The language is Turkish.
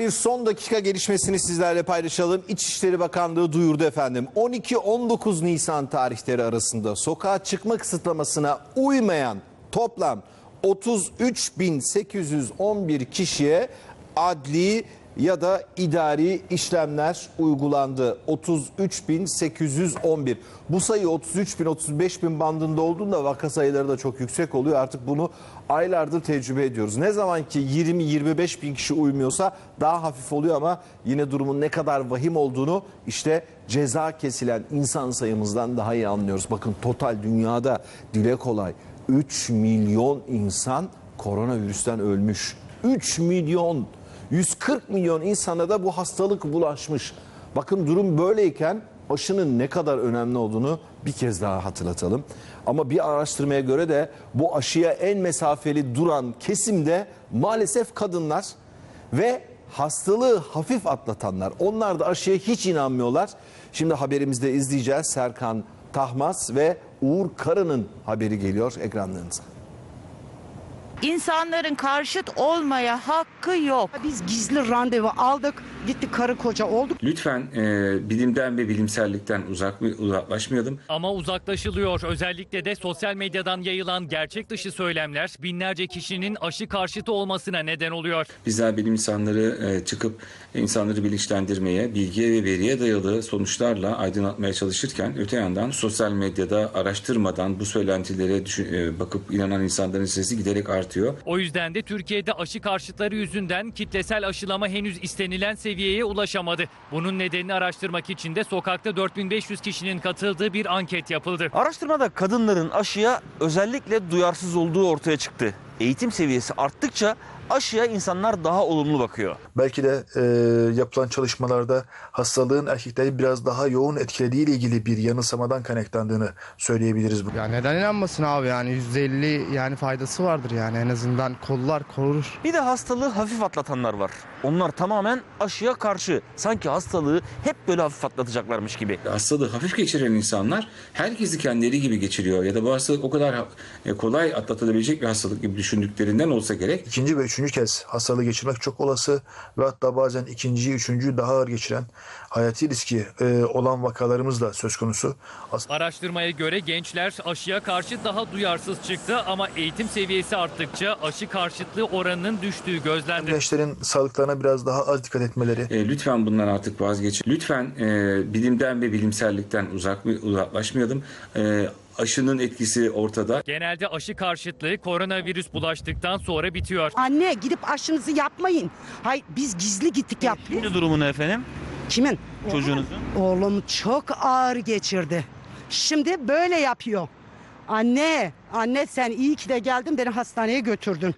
Bir son dakika gelişmesini sizlerle paylaşalım. İçişleri Bakanlığı duyurdu efendim. 12-19 Nisan tarihleri arasında sokağa çıkma kısıtlamasına uymayan toplam 33.811 kişiye adli ya da idari işlemler uygulandı. 33.811. Bu sayı 33 bin 35 bin bandında olduğunda vaka sayıları da çok yüksek oluyor. Artık bunu aylardır tecrübe ediyoruz. Ne zaman ki 20-25 bin kişi uymuyorsa daha hafif oluyor ama yine durumun ne kadar vahim olduğunu işte ceza kesilen insan sayımızdan daha iyi anlıyoruz. Bakın total dünyada dile kolay 3 milyon insan koronavirüsten ölmüş. 3 milyon 140 milyon insana da bu hastalık bulaşmış. Bakın durum böyleyken aşının ne kadar önemli olduğunu bir kez daha hatırlatalım. Ama bir araştırmaya göre de bu aşıya en mesafeli duran kesimde maalesef kadınlar ve hastalığı hafif atlatanlar. Onlar da aşıya hiç inanmıyorlar. Şimdi haberimizde izleyeceğiz Serkan Tahmas ve Uğur Karı'nın haberi geliyor ekranlarınıza. İnsanların karşıt olmaya hakkı yok. Biz gizli randevu aldık, gittik karı koca olduk. Lütfen e, bilimden ve bilimsellikten uzak uzaklaşmayalım. Ama uzaklaşılıyor. Özellikle de sosyal medyadan yayılan gerçek dışı söylemler binlerce kişinin aşı karşıtı olmasına neden oluyor. Bizler bilim insanları e, çıkıp insanları bilinçlendirmeye, bilgiye ve veriye dayalı sonuçlarla aydınlatmaya çalışırken öte yandan sosyal medyada araştırmadan bu söylentilere düşün- e, bakıp inanan insanların sesi giderek artıyor. O yüzden de Türkiye'de aşı karşıtları yüzünden kitlesel aşılama henüz istenilen seviyeye ulaşamadı. Bunun nedenini araştırmak için de sokakta 4500 kişinin katıldığı bir anket yapıldı. Araştırmada kadınların aşıya özellikle duyarsız olduğu ortaya çıktı. Eğitim seviyesi arttıkça aşıya insanlar daha olumlu bakıyor. Belki de e, yapılan çalışmalarda hastalığın erkekleri biraz daha yoğun etkilediği ile ilgili bir yanılsamadan kaynaklandığını söyleyebiliriz. bu. Ya neden inanmasın abi yani %50 yani faydası vardır yani en azından kollar korur. Bir de hastalığı hafif atlatanlar var. Onlar tamamen aşıya karşı. Sanki hastalığı hep böyle hafif atlatacaklarmış gibi. Hastalığı hafif geçiren insanlar herkesi kendileri gibi geçiriyor ya da bu hastalık o kadar e, kolay atlatılabilecek bir hastalık gibi düşündüklerinden olsa gerek. İkinci ve üçüncü kez hastalığı geçirmek çok olası ve hatta bazen ikinciyi, üçüncüyü daha ağır geçiren hayati riski e, olan vakalarımız da söz konusu. Araştırmaya göre gençler aşıya karşı daha duyarsız çıktı ama eğitim seviyesi arttıkça aşı karşıtlığı oranının düştüğü gözlendi. Gençlerin sağlıklarına biraz daha az dikkat etmeleri, E, lütfen bundan artık vazgeçin. Lütfen e, bilimden ve bilimsellikten uzak uzaklaşmayalım. E, aşının etkisi ortada. Genelde aşı karşıtlığı koronavirüs bulaştıktan sonra bitiyor. Anne gidip aşınızı yapmayın. Hay biz gizli gittik yaptık. Şimdi durumu ne efendim? Kimin? Çocuğunuzun? Oğlum çok ağır geçirdi. Şimdi böyle yapıyor. Anne, anne sen iyi ki de geldin beni hastaneye götürdün.